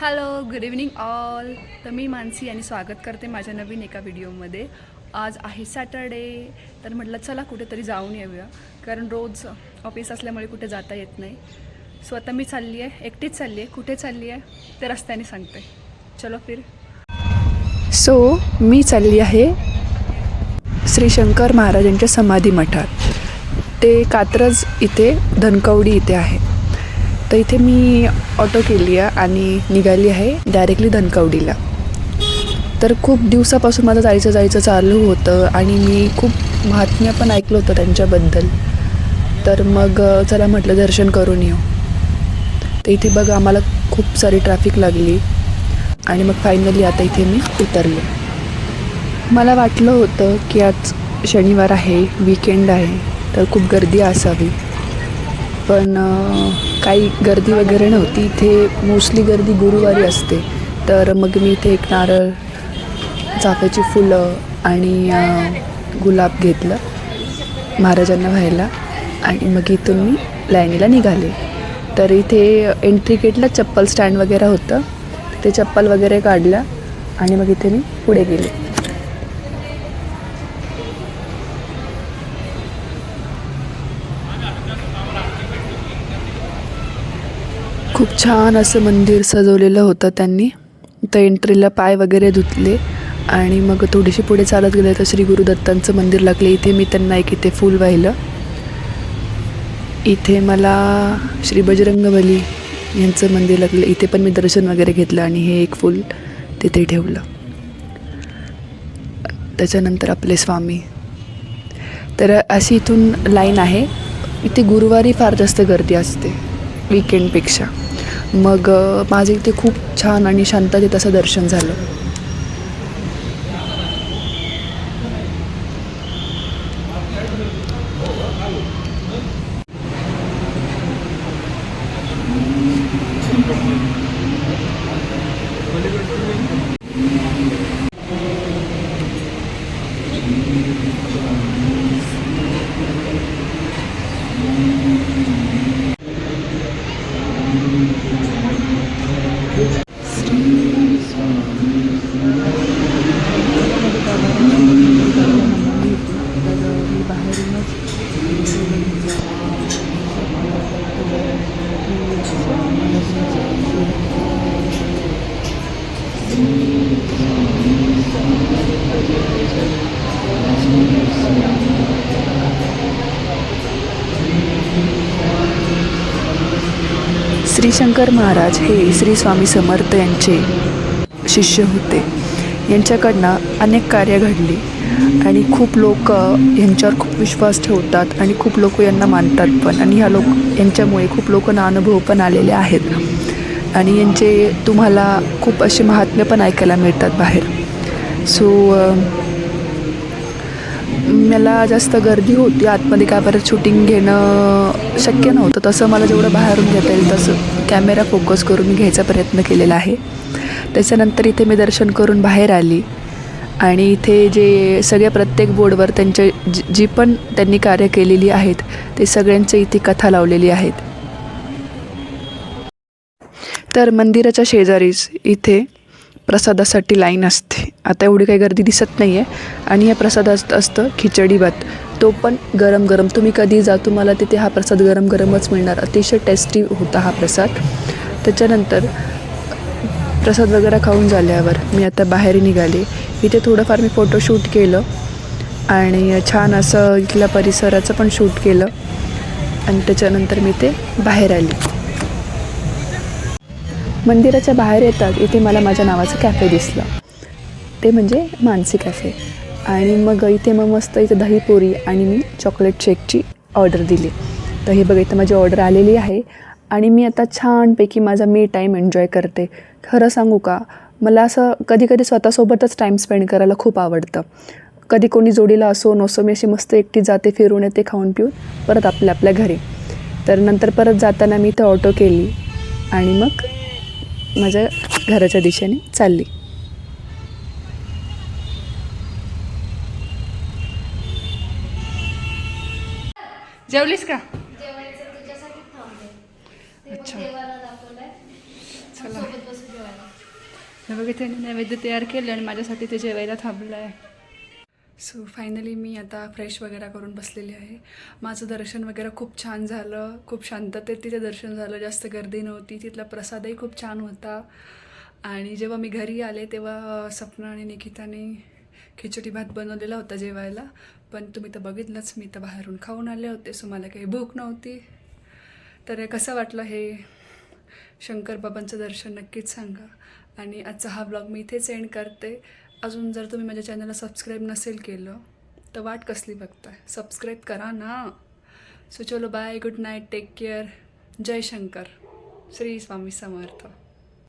Hello good evening all तर मी मानसी आणि स्वागत करते माझ्या नवीन एका व्हिडिओमध्ये. आज आहे सॅटरडे तर म्हटलं चला कुठेतरी जाऊन येऊया. कारण रोज ऑफिस असल्यामुळे कुठे जाता येत नाही. सो आता मी चालली आहे एकटीच चालली आहे. कुठे चालली आहे? ते रस्त्याने सांगते. चलो फिर. सो मी चालली आहे श्री शंकर महाराजांच्या समाधी मठात. ते कात्रज इथे धनकवडी इथे आहे. तर इथे मी ऑटो केली आहे आणि निघाली आहे डायरेक्टली धनकवडीला. तर खूप दिवसापासून माझं जायचं जायचं चालू होतं आणि मी खूप महात्म्य पण ऐकलं होतं त्यांच्याबद्दल. तर मग चला म्हटलं दर्शन करून येऊ. तर इथे बघ आम्हाला खूप सारी ट्रॅफिक लागली. आणि मग फायनली आता इथे मी उतरले. मला वाटलं होतं की आज शनिवार आहे विकेंड आहे तर खूप गर्दी असावी. पण काही गर्दी वगैरे नव्हती. इथे मोस्टली गर्दी गुरुवारी असते. तर मग मी इथे एक नारळ चाफ्याची फुलं आणि गुलाब घेतलं महाराजांना व्हायला. आणि मग इथून मी लाईनीला निघाले. तर इथे एंट्री गेटला चप्पल स्टँड वगैरे होतं. ते चप्पल वगैरे काढलं आणि मग इथे मी पुढे गेले. खूप छान असं मंदिर सजवलेलं होतं त्यांनी. तर एंट्रीला पाय वगैरे धुतले आणि मग थोडीशी पुढे चालत गेले तर श्री गुरुदत्तांचं मंदिर लागले. इथे मी त्यांना एक इथे फूल वाहिलं. इथे मला श्री बजरंगबली यांचं मंदिर लागलं. इथे पण मी दर्शन वगैरे घेतलं आणि हे एक फूल तिथे ठेवलं. त्याच्यानंतर आपले स्वामी. तर अशी इथून लाईन आहे. इथे गुरुवारी फार जास्त गर्दी असते. विकेंडपेक्षा मग अ, माझं इथे खूप छान आणि शांततेत असं दर्शन झालं. श्री शंकर महाराज हे श्री स्वामी समर्थ यांचे शिष्य होते. यांच्याकडनं अनेक कार्य घडली. आणि खूप लोक यांच्यावर खूप विश्वास ठेवतात आणि खूप लोक यांना मानतात पण. आणि ह्या लोक यांच्यामुळे खूप लोकांना अनुभव पण आलेले आहेत. आणि यांचे तुम्हाला खूप असे महात्म्य पण ऐकायला मिळतात बाहेर. सो मला जास्त गर्दी होती. आतमध्ये काय परत शूटिंग घेणं शक्य नव्हतं. तसं मला जेवढं बाहेरून घेता येईल तसं कॅमेरा फोकस करून घ्यायचा प्रयत्न केलेला आहे. त्याच्यानंतर इथे मी दर्शन करून बाहेर आली. आणि इथे जे सगळ्या प्रत्येक बोर्डवर त्यांच्या जी जी पण त्यांनी कार्य केलेली आहेत ते सगळ्यांचे इथे कथा लावलेली आहेत. तर मंदिराच्या शेजारीच इथे प्रसादासाठी लाईन असते. आता एवढी काही गर्दी दिसत नाही आहे आणि या प्रसादात असतं खिचडी भात. तो पण गरम गरम तुम्ही कधी जा तुम्हाला तिथे हा प्रसाद गरम गरमच मिळणार. अतिशय टेस्टी होता हा प्रसाद. त्याच्यानंतर प्रसाद वगैरे खाऊन झाल्यावर मी आता बाहेर निघाले. इथे थोडंफार मी फोटोशूट केलं. आणि छान असं इथल्या परिसराचं पण शूट केलं. आणि त्याच्यानंतर मी ते बाहेर आली. मंदिराच्या बाहेर येतात इथे मला माझ्या नावाचं कॅफे दिसलं. ते म्हणजे मानसी कॅफे आणि मग इथे मग मस्त इथे दहीपुरी आणि मी चॉकलेट शेकची ऑर्डर दिली. तर हे बघा इथं माझी ऑर्डर आलेली आहे. आणि मी आता छानपैकी माझा मी टाईम एन्जॉय करते. खरं सांगू का? मला असं कधी कधी स्वतःसोबतच टाईम स्पेंड करायला खूप आवडतं. कधी कोणी जोडीला असो नसो मी अशी मस्त एकटी जाते फिरून येते खाऊन पिऊन परत आपल्या आपल्या घरी. तर नंतर परत जाताना मी इथं ऑटो केली आणि मग माझ्या घराच्या दिशेने चालली. जेवलीस का जेवायचं तुझ्यासाठी थांबले ते पण अच्छा. देवाला दाखवलंय चला. सोबत बसून जेवायला हे बघ त्याने नैवेद्य तयार केलं आणि माझ्यासाठी ते जेवायला थांबलं आहे. सो फायनली मी आता फ्रेश वगैरे करून बसलेली आहे. माझं दर्शन वगैरे खूप छान झालं. खूप शांततेत तिथे दर्शन झालं. जास्त गर्दी नव्हती. तिथला प्रसादही खूप छान होता. आणि जेव्हा मी घरी आले तेव्हा सपना आणि निकिताने खिचडी भात बनवलेला होता जेवायला. पण तुम्ही तर बघितलंच मी तर बाहेरून खाऊन आले होते सो मला काही भूक नव्हती. तर कसं वाटलं हे शंकर बाबांचं दर्शन नक्कीच सांगा. आणि आजचा हा ब्लॉग मी इथेच एंड करते. अजून जर तुम्ही माझ्या चॅनलला सबस्क्राईब नसेल केलं तर वाट कसली बघताय? सबस्क्राईब करा ना. सो चलो bye good night take care जय शंकर. श्री स्वामी समर्थ.